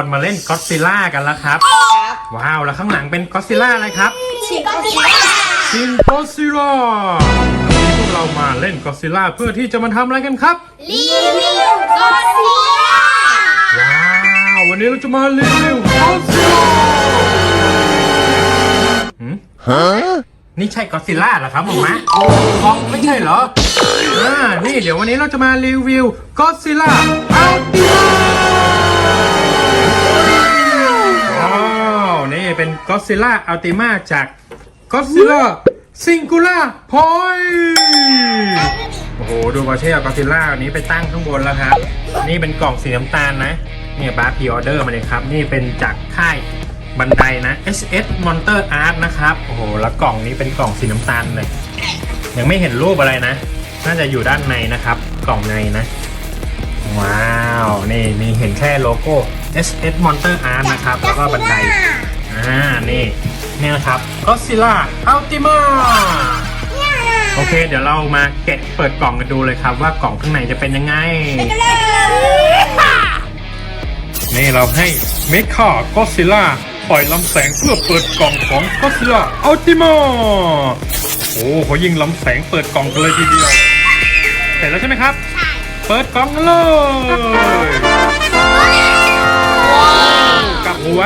คนมาเล่นก็ d ซิล่ากันแล้วครับ ว้าวแล้วข้างหลังเป็นก็ d ซิล่าอะไรครับชิบะชิบะชินก็ d ซิล่าวันนี้พวกเรามาเล่นก็ d ซิล่าเพื่อที่จะมาทำอะไรกันครับรีวิวก็เสียว้าววันนี้เราจะมารีวิวก็ d ซิล่าหืมนี่ใช่ก็ d ซิล่าเหรอครับหมอมะกองไม่ใช่เหรออ่านี่เดี๋ยววันนี้เราจะมารีวิวก็ d ซิล่าอัลติมา เป็นก็ซิล่าอัลติมาจากก็ซิล่าซิงคูล่าพอยโอ้โห ดูบอเช่ก็ซิล่าอันนี้ไปตั้งข้างบนแล้วครับ นี่เป็นกล่องสีน้ำตาลนะ เนี่ยบาร์พีออเดอร์มาเลยครับ นี่เป็นจากค่ายบันไดนะ SS Monster Art นะครับ โอ้โห แล้วกล่องนี้เป็นกล่องสีน้ำตาลเลย ยังไม่เห็นรูปอะไรนะ น่าจะอยู่ด้านในนะครับ กล่องในนะ ว้าว นี่มีเห็นแค่โลโก้ SS Monster Art นะครับ แล้วก็บันได อ่า นี่ นี่นะครับ Godzilla Ultima โอเค เดี๋ยวเรามาแกะเปิดกล่องกันดูเลยครับ ว่ากล่องข้างในจะเป็นยังไง นี่เราให้เมคาก็ซิล่าปล่อยลำแสงเพื่อเปิดกล่องของก็ซิล่าอัลติมาโอ้เขายิงลำแสงเปิดกล่องกันเลยทีเดียว เสร็จแล้วใช่ไหมครับ เปิดกล่องกันเลยกลับหัว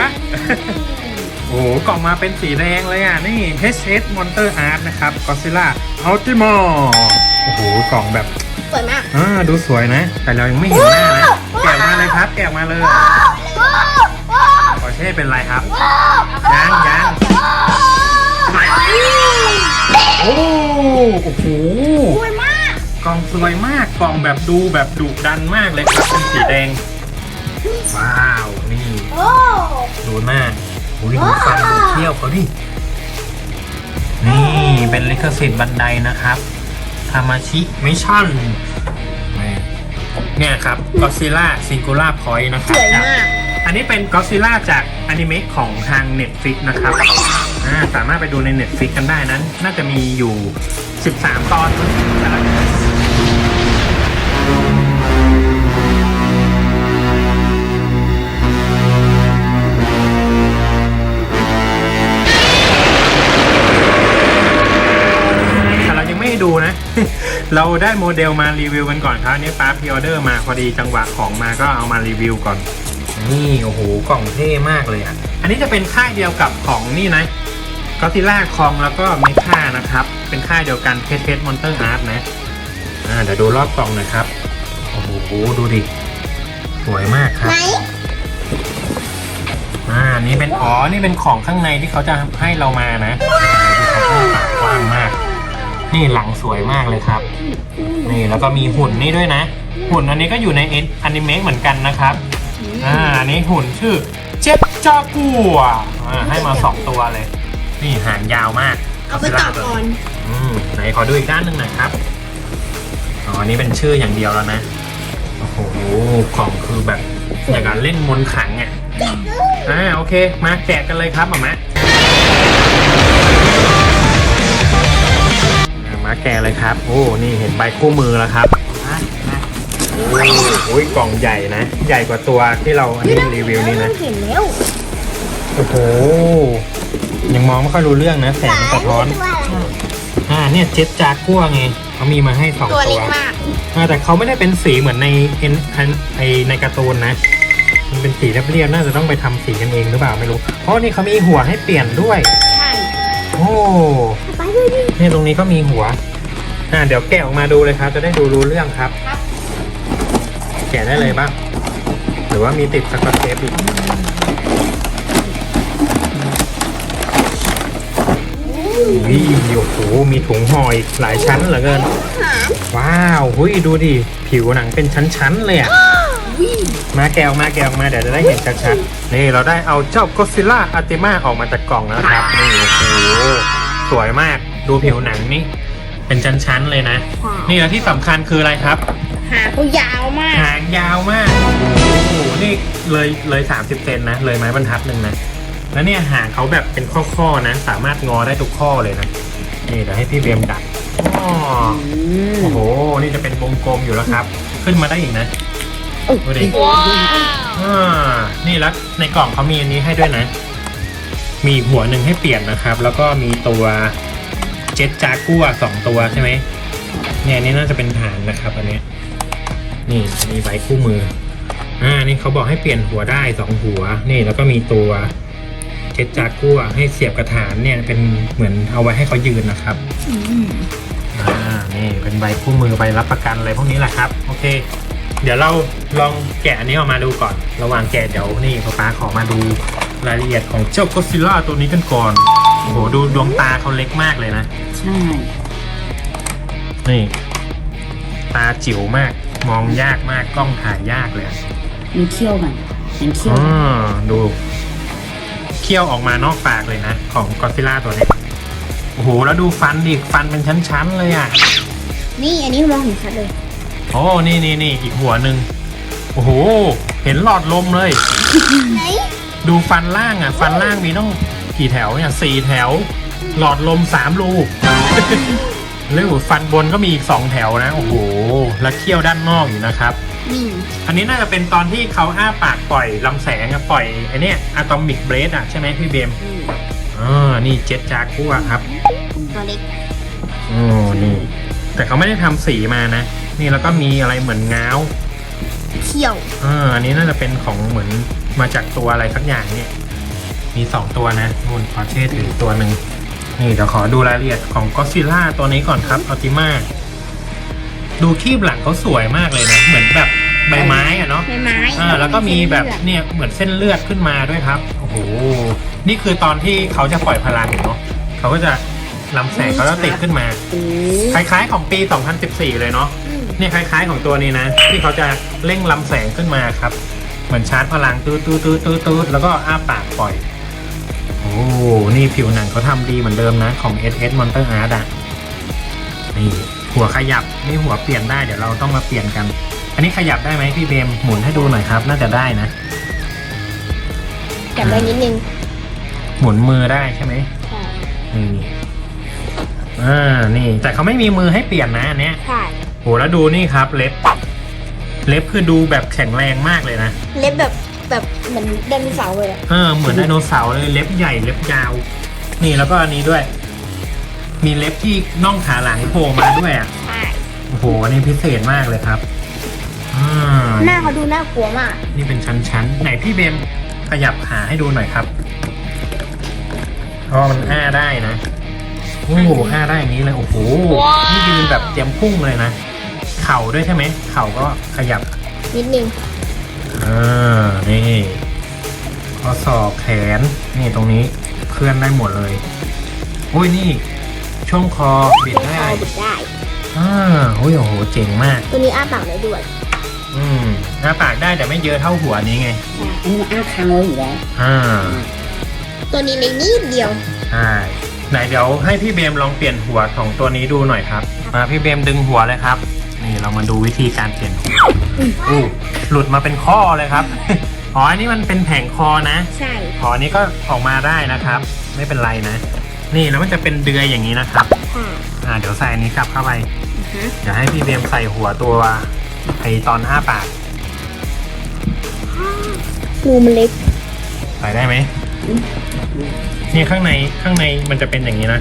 โอ้โหกล่องมาเป็นสีแดงเลยอะ นี่ HS Monster Art นะครับ Godzilla Ultima โอ้โห กล่องแบบสวยมากอ่าดูสวยนะ แต่เรายังไม่เห็นหน้านะแกะมาเลยครับ แกะมาเลยปอร์เช่เป็นไรครับ ยังยังโอ้โอ้โหสวยมาก กล่องสวยมาก กล่องแบบดูแบบดุดันมากเลยครับเป็นสีแดง ว้าว นี่โอ้ดูหน้าโอ้ยดูฟันดูเที่ยวเขาดิ นี่เป็นลิขสิทธิ์บันไดนะครับทามาชิมิชั่นเนี่ยครับก็ซิล่าซิงคูล่าพอยต์นะคสรับวยจากมากอันนี้เป็นก็ซิล่าจากอนิเมะของทาง Netflix นะครับอ่าสามารถไปดูใน Netflix กันได้นั้น น่าจะมีอยู่ 13 ตอนแต่ละ เราได้โมเดลมารีวิวกันก่อนครับอันนี่ป้าพ r ออเดอร์มาพอดีจังหวะของมาก็เอามารีวิวก่อน นี่โอ้โหกล่องเท่มากเลยอะ อันนี้จะเป็นค่ายเดียวกับของนี่นะก็ติล่าคองแล้วก็เมคานะครับ เป็นค่ายเดียวกันเทสเทสมอนเตอร์อาร์ตนะอ่าเดี๋ยวดูรอบกล่องหน่อยครับ โอ้โหดูดิ สวยมากครับไหนอ่านี่เป็นอ๋อนี่เป็นของข้างในที่เขาจะให้เรามานะดูเขาให้ปากกว้างมาก นี่หลังสวยมากเลยครับ นี่แล้วก็มีหุ่นนี่ด้วยนะ หุ่นอันนี้ก็อยู่ในอนิเมะเหมือนกันนะครับอ่าอันนี้หุ่นชื่อเจ็บจากัวอ่าให้มาสองตัวเลย นี่หางยาวมากเอาไปต่อก่อนอืมไหนขอดูอีกด้านหนึ่งหน่อยครับอ๋ออันนี้เป็นชื่ออย่างเดียวแล้วนะโอ้โหของคือแบบอย่างการเล่นมนต์ขลังอะอ่าโอเค มาแกะกันเลยครับหมามะอ่า แกะเลยครับ โอ้นี่เห็นใบคู่มือแล้วครับมามาโอ้โหกล่องใหญ่นะ ใหญ่กว่าตัวที่เราอันนี้รีวิวนี่นะ เห็นแล้วโอ้โห ยังมองไม่ค่อยรู้เรื่องนะ แสงมันสะท้อน อ่าเนี่ยเจ็ตจากัวไงเขามีมาให้สองตัวตัเล็วกมากอ่าแต่เขาไม่ได้เป็นสีเหมือนในเอ็นไอในการ์ตูนนะ มันเป็นสีเรียบๆน่าจะต้องไปทำสีกันเองหรือเปล่าไม่รู้ เพราะนี่เขามีหัวให้เปลี่ยนด้วย ใช่ โอ้ไป เนี่ยตรงนี้ก็มีหัว อ่าเดี๋ยวแกะออกมาดูเลยครับ จะได้ดูรู้เรื่องครับ ครับ แกะได้เลยบ้าง หรือว่ามีติดสกอตเทปอีกวิโอ้โหมีถุงห่ออีกหลายชั้นเหลือเกิน ว้าวหุยดูดิผิวหนังเป็นชั้นๆเลยอะมาแกะออกมาแกะออกมาเดี๋ยวจะได้เห็นชัดๆนี่เราได้เอาเจ้าก็ซิล่าอัติมาออกมาจากกล่องแล้วครับนี่โอ้โหสวยมาก ดูผิวหนังนี่ เป็นชั้นๆเลยนะ นี่แล้วที่สำคัญคืออะไรครับ หางเขายาวมาก หางยาวมาก โอ้โห นี่เลยเลยสามสิบเซนนะ เลยไม้บรรทัดหนึ่งนะ แล้วเนี่ยหางเขาแบบเป็นข้อๆนะ สามารถงอได้ทุกข้อเลยนะ นี่เดี๋ยวให้พี่เบียมดัดโอ้โห นี่จะเป็นวงกลมอยู่แล้วครับ ขึ้นมาได้อีกนะโอ้ดูดิอ่านี่แล้วในกล่องเขามีอันนี้ให้ด้วยนะ มีหัวหนึ่งให้เปลี่ยนนะครับ แล้วก็มีตัว เจ็ตจากัวสองตัวใช่ไหมเนี่ยนี่น่าจะเป็นฐานนะครับอันนี้นี่มีใบคู่มืออ่านี่เขาบอกให้เปลี่ยนหัวได้สองหัวนี่แล้วก็มีตัวเจ็ตจากัวให้เสียบกระถานเนี่ยเป็นเหมือนเอาไว้ให้เขายืนนะครับอ่านี่เป็นใบคู่มือใบรับประกันอะไรพวกนี้แหละครับโอเค เดี๋ยวเราลองแกะอันนี้ออกมาดูก่อน ระหว่างแกะเดี๋ยวนี่ป๊าป๊าขอมาดู รายละเอียดของเจ้าก็ซิล่าตัวนี้กันก่อน โอ้โห ดูดวงตาเขาเล็กมากเลยนะ ใช่ นี่ ตาจิ๋วมาก มองยากมาก กล้องถ่ายยากเลยมีเขี้ยวมันเป็นเขี้ยวอ๋อดูเคี้ยวออกมานอกปากเลยนะ ของก็ซิล่าตัวนี้ โอ้โห แล้วดูฟันดิ ฟันเป็นชั้นๆเลยอะ นี่อันนี้มองเห็นชัดเลย โอ้ นี่นี่นี่อีกหัวหนึ่งโอ้โห เห็นหลอดลมเลย ไหน ดูฟันล่างอะ ฟันล่างมีต้องกี่แถวเนี่ยสี่แถว หลอดลมสามรูแล้วฟันบนก็มีอีกสองแถวนะ โอ้โห แล้วเขี้ยวด้านนอกอยู่นะครับนี่อันนี้น่าจะเป็นตอนที่เขาอ้าปากปล่อยลำแสงอะปล่อยไอเนี้ยอะตอมิกเบรดอะใช่ไหมพี่เบมอ๋อนี่เจ็ตจากัวครับตัวเล็กโอ้นี่ แต่เขาไม่ได้ทำสีมานะ นี่แล้วก็มีอะไรเหมือนง้าวเขี้ยวอ่าอันนี้น่าจะเป็นของเหมือน มาจากตัวอะไรสักอย่างเนี่ย มีสองตัวนะนู่นพอเช่ถือตัวหนึ่งนี่เดี๋ยวขอดูรายละเอียดของก็ซิล่าตัวนี้ก่อนครับอัลติมาดูคีบหลังเขาสวยมากเลยนะ เหมือนแบบใบไม้อะเนาะใบไม้อ่าแล้วก็มีแบบเลือดเนี่ยเหมือนเส้นเลือดขึ้นมาด้วยครับ โอ้โห นี่คือตอนที่เขาจะปล่อยพลังเนาะเขาก็จะลำแสงเขาจะติดขึ้นมาโอ้คล้ายๆของปี 2014 เลยเนาะอืมเนี่ยคล้าย ๆ ของตัวนี้นะ ที่เขาจะเร่งลำแสงขึ้นมาครับ เหมือนชาร์จพลังตืดตืดตืดตืดตืดแล้วก็อ้าปากปล่อย โอ้นี่ผิวหนังเขาทำดีเหมือนเดิมนะของ SS Monster Art อะนี่หัวขยับนี่หัวเปลี่ยนได้เดี๋ยวเราต้องมาเปลี่ยนกัน อันนี้ขยับได้ไหมพี่เบมหมุนให้ดูหน่อยครับ น่าจะได้นะจับไว้นิดนึงหมุนมือได้ใช่ไหมใช่นี่อ่านี่ แต่เขาไม่มีมือให้เปลี่ยนนะอันเนี้ยใช่โหแล้วดูนี่ครับเล็บ เล็บคือดูแบบแข็งแรงมากเลยนะ เล็บแบบแบบเหมือนไดโนเสาร์เลยอะเออเหมือนไดโนเสาร์เลยเล็บใหญ่เล็บยาว นี่แล้วก็อันนี้ด้วย มีเล็บที่น่องขาหลังโผล่มาด้วยอะใช่โอ้โหอันนี้พิเศษมากเลยครับอ่าหน้าเขาดูน่ากลัวมาก นี่เป็นชั้นๆไหนพี่เบมขยับขาให้ดูหน่อยครับอ๋อมันอ้าได้นะโอ้โหอ้าได้อย่างนี้เลยโอ้โหนี่ยืนแบบเตรียมพุ่งเลยนะ เข่าด้วยใช่ไหม เข่าก็ขยับ นิดนึงอ่า นี่ข้อศอกแขน นี่ตรงนี้เคลื่อนได้หมดเลย อุ้ยนี่ ช่วงคอบิดคได้อบิดได้ อ่าโอ้ยโอ้โห เจ๋งมาก ตัวนี้อ้าปากได้ด้วย อืมหน้าปากได้แต่ไม่เยอะเท่าหัวนี้ไง อันนี้อ้าค้างไว้อยู่แล้วอ่า ตัวนี้เล็กนิดเดียว ใช่ ไหนเดี๋ยวให้พี่เบมลองเปลี่ยนหัวของตัวนี้ดูหน่อยครับ มาพี่เบมดึงหัวเลยครับ นี่เรามาดูวิธีการเปลี่ยนหัวอู้หลุดมาเป็นข้อเลยครับ อ๋ออันนี้มันเป็นแผงคอนะ ใช่ขออันนี้ก็ออกมาได้นะครับ ไม่เป็นไรนะ นี่แล้วมันจะเป็นเดือยอย่างนี้นะครับ ค่ะอ่าเดี๋ยวใส่อันนี้กลับเข้าไป อือฮะเดี๋ยวให้พี่เบมใส่หัวตัวไอตอนอ้าปากรูมันเล็ก ใส่ได้ไหมนี่ข้างในข้างในมันจะเป็นอย่างนี้นะ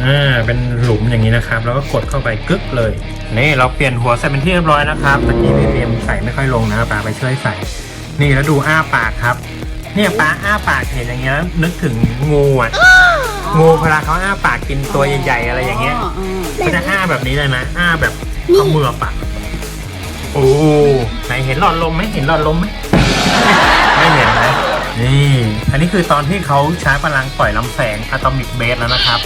อ่าเป็นหลุมอย่างนี้นะครับ แล้วก็กดเข้าไปกึกเลย นี่เราเปลี่ยนหัวใส่เป็นที่เรียบร้อยนะครับตะกี้พี่เบมใส่ไม่ค่อยลงนะปาไปช่วยใส่ นี่แล้วดูอ้าปากครับ เนี่ยป้าอ้าปากเห็นอย่างเงี้ยแล้วนึกถึงงูอะงูเวลาเขาอ้าปากกินตัวใหญ่ๆอะไรอย่างเงี้ยเขาจะอ้าแบบนี้เลยนะอ้าแบบเอามือปักโอ้ไหนเห็นหลอดลมไหมเห็นหลอดลมไหมไม่เห็นนะนี่ อันนี้คือตอนที่เขาใช้พลังปล่อยลำแสงอะตอมิกเบสแล้วนะครับ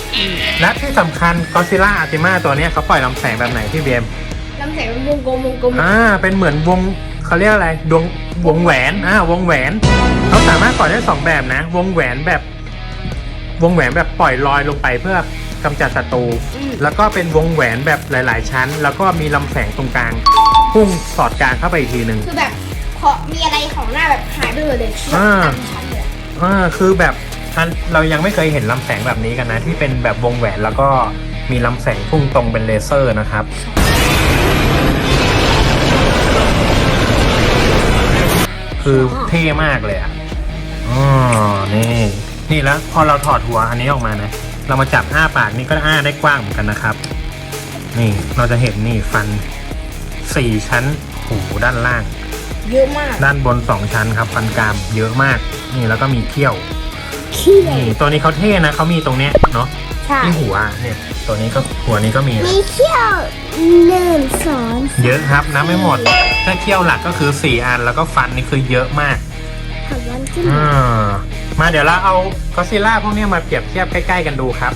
และที่สำคัญก็ซิล่าอาติมาตัวเนี้ยเขาปล่อยลำแสงแบบไหนพี่เบมลำแสงเป็นวงกลมวงกลมอ่าเป็นเหมือนวงเขาเรียกอะไรดวงวงแหวนอ่าวงแหวนเขาสามารถปล่อยได้สองแบบนะ วงแหวนแบบ วงแหวนแบบปล่อยลอยลงไปเพื่อกำจัดศัตรูอืมแล้วก็เป็นวงแหวนแบบหลาย ๆ ชั้น แล้วก็มีลำแสงตรงกลางพุ่งสอดกลางเข้าไปอีกทีหนึ่งคือแบบพอมีอะไรของหน้าแบบหายไปหมดเลยแบบอ่าตามชั้นเลย อ่าคือแบบอันเรายังไม่เคยเห็นลำแสงแบบนี้กันนะ ที่เป็นแบบวงแหวนแล้วก็มีลำแสงพุ่งตรงเป็นเลเซอร์นะครับ คือเท่มากเลยอะอ๋อนี่ นี่แล้วพอเราถอดหัวอันนี้ออกมานะ เรามาจับอ้าปากนี่ก็อ้าได้กว้างเหมือนกันนะครับ นี่เราจะเห็นนี่ฟันสี่ชั้นหูด้านล่าง เยอะมากด้านบนสองชั้นครับฟันกรามเยอะมาก นี่แล้วก็มีเขี้ยวขี้เลนี่ยตัวนี้เขาเท่นะเขามีตรงเนี้ยเนาะใช่ที่หัวเนี่ยตัวนี้ก็หัวนี้ก็มีนะมีเขี้ยวหนึ่งสองเยอะครับนับไม่หมด ถ้าเขี้ยวหลักก็คือสี่อันแล้วก็ฟันนี่คือเยอะมากสามวันขึ้นอ่ามาเดี๋ยวเราเอาก็ซิล่าพวกเนี้ยมาเปรียบเทียบใกล้ๆกันดูครับ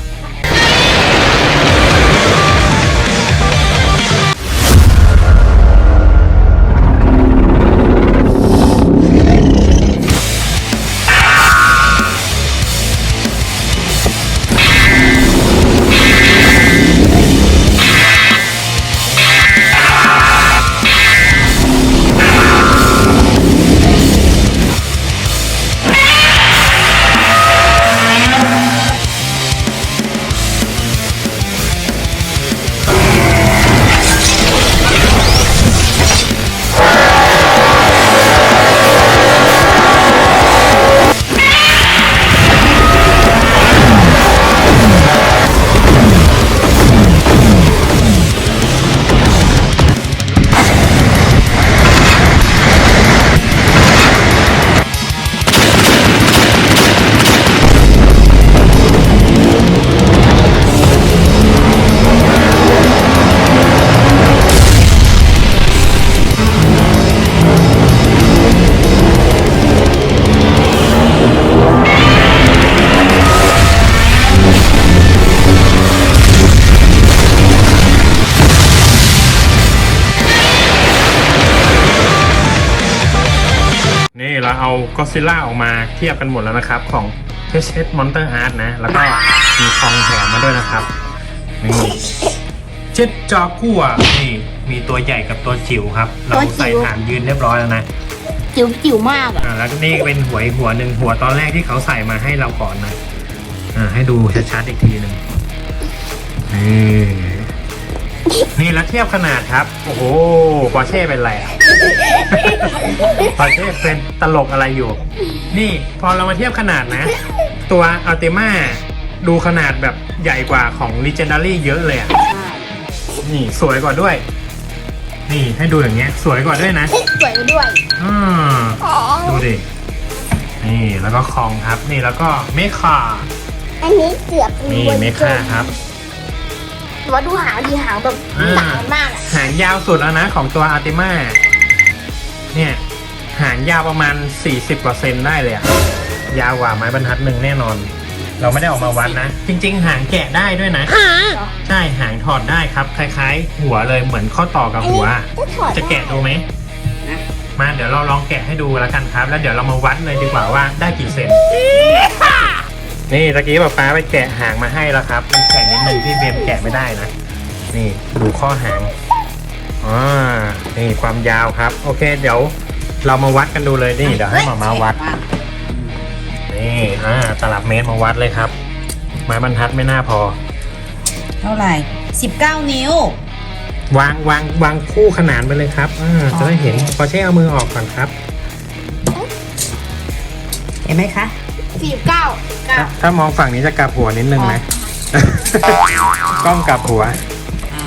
เราเอาก็ซิล่าออกมาเทียบกันหมดแล้วนะครับ ของ HS Monster Art นะ แล้วก็มีคองแถมมาด้วยนะครับนี่เจ็ดจากัวนี่มีตัวใหญ่กับตัวจิ๋วครับ เราใส่ฐานยืนเรียบร้อยแล้วนะจิ๋วจิ๋วมากอะอ่าแล้วนี่เป็นหัวอีกหัวหนึ่งหัวตอนแรกที่เขาใส่มาให้เราก่อนนะอ่าให้ดูชัดๆอีกทีหนึ่งนี่ นี่แล้วเทียบขนาดครับ โอ้โหปอร์เช่เป็นไรอะปอร์เช่เป็นตลกอะไรอยู่ นี่พอเรามาเทียบขนาดนะ ตัวอัลติมาดูขนาดแบบใหญ่กว่าของ Legendary เยอะเลยอะนี่สวยกว่าด้วย นี่ให้ดูอย่างเงี้ย สวยกว่าด้วยนะสวยด้วยอ่าอ๋อดูดิ นี่แล้วก็คองครับ นี่แล้วก็เมคาอันนี้เกือบนี่เมคาครับ ว่าดูหางดีหางแบบอ่า หนามมากอะหางยาวสุดแล้วนะของตัวอาร์ติมาเนี่ย หางยาวประมาณ 40กว่าเซนได้เลยอะยาวกว่าไม้บรรทัดหนึ่งแน่นอน เราไม่ได้ออกมาวัดนะ จริง ๆ หางแกะได้ด้วยนะ ใช่หางถอดได้ครับ คล้ายๆ หัวเลยเหมือนข้อต่อกับหัวจะถอดจะแกะดูไหมมาเดี๋ยวเราลองแกะให้ดูแล้วกันครับ แล้วเดี๋ยวเรามาวัดเลยดีกว่าว่าได้กี่เซน นี่ตะกี้ป๊าป๊าไปแกะหางมาให้แล้วครับ มันแข็งนิดนึงที่เบมแกะไม่ได้นะ นี่ดูข้อหางอ่านี่ความยาวครับ โอเค เดี๋ยวเรามาวัดกันดูเลยนี่เดี๋ยวให้หมามาวัด นี่อ่าตลับเมตรมาวัดเลยครับ ไม้บรรทัดไม่น่าพอ เท่าไหร่19นิ้ว วางวางวางคู่ขนานไปเลยครับอ่าจะได้เห็นพอเช่เอามือออกก่อนครับ เห็นไหมคะ สี่เก้าเก้าถ้าถ้ามองฝั่งนี้จะกลับหัวนิดนึงไหม กล้องกลับหัว อ่า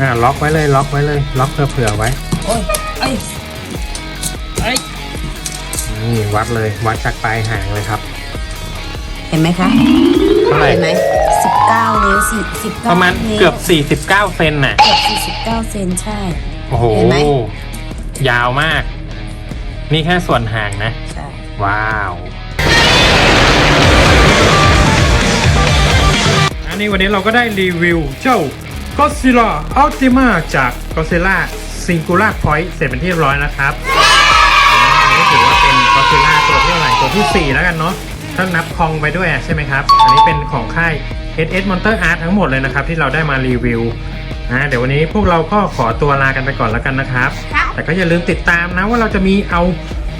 อ่าล็อกไว้เลยล็อกไว้เลย ล็อกเผื่อๆไว้ โอ้ยเอ้ยเอ้ยนี่วัดเลยวัดจากปลายหางเลยครับเห็นไหมคะ เท่าไหร่เห็นไหม19นิ้วสี่สิบปเก้าระมาณนิ้วเกือบ 49 เซนน่ะเกือบ49เซนใช่ โอ้โห เห็นไหม ยาวมาก นี่แค่ส่วนหางนะ ใช่ ว้าว นนี้วันนี้เราก็ได้รีวิวเจ้า Godzilla Ultima จาก Godzilla Singular Point เสร็จเป็นที่เรียบร้อยแล้วครับอันนี้ถือว่าเป็น Godzilla ตัวที่เท่าไหร่ตัวที่ 4 แล้วกันเนาะถ้านับคองไปด้วยอะใช่ไหมครับ อันนี้เป็นของค่าย SS Monster Art ทั้งหมดเลยนะครับ ที่เราได้มารีวิวนะเดี๋ยววันนี้พวกเราก็ขอตัวลากันไปก่อนแล้วกันนะครับครับแต่ก็อย่าลืมติดตามนะว่าเราจะมีเอา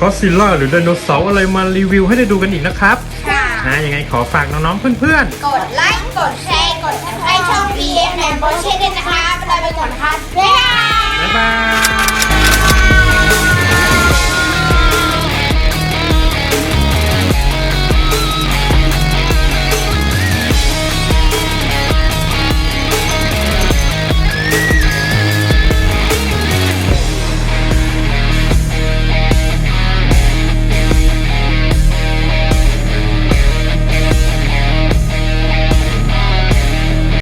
ก็ซิล่าหรือไดโนเสาร์อะไรมารีวิวให้ได้ดูกันอีกนะครับค่ะ นะยังไงขอฝากน้องๆเพื่อนกดไลค์ กดแชร์กกดให้ช่อง B M แอนด์โบเช่ด้วยนะครับลยไปก่อนครับบ๊ายบายบ๊ายบาย